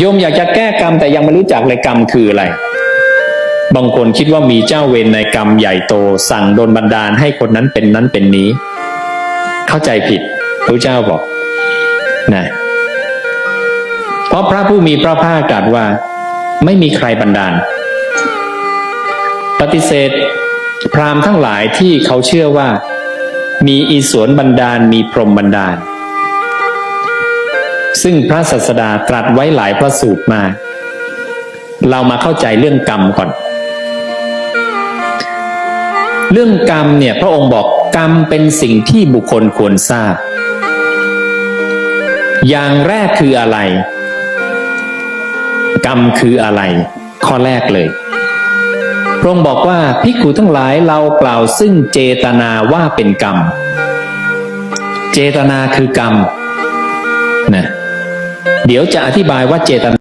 โยมอยากจะแก้กรรมแต่ยังไม่รู้จักเลยกรรมคืออะไร บางคนคิดว่ามีเจ้าเวรในกรรมใหญ่โต สั่งโดนบันดาลให้คนนั้นเป็นนั้นเป็นนี้ เข้าใจผิดพระเจ้าบอกนะเพราะพระผู้มีพระภาคตรัสว่า ไม่มีใครบันดาล ปฏิเสธ พราหมณ์ทั้งหลายที่เขาเชื่อว่า มีอีสวนบันดาลมีพรหมบันดาล ซึ่งพระศาสดาตรัสไว้หลายพระสูตรมา เรามาเข้าใจเรื่องกรรมก่อน เรื่องกรรมเนี่ยพระองค์บอกกรรมเป็นสิ่งที่บุคคลควรทราบ อย่างแรกคืออะไร กรรมคืออะไร ข้อแรกเลยพระองค์บอกว่าภิกขุทั้งหลายเรากล่าวซึ่งเจตนาว่าเป็นกรรม เจตนาคือกรรมนะ เดี๋ยวจะอธิบายว่าเจตนา